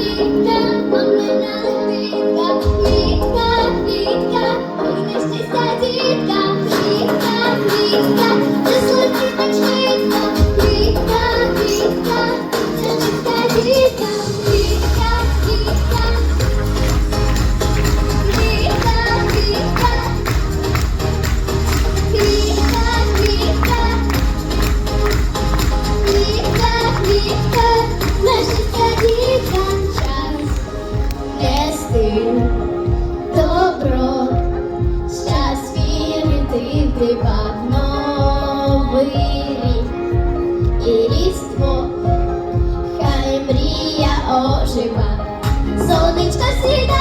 Birlikte mumlarına Співав новий рік і хай мрія ожива, сонечко сіда.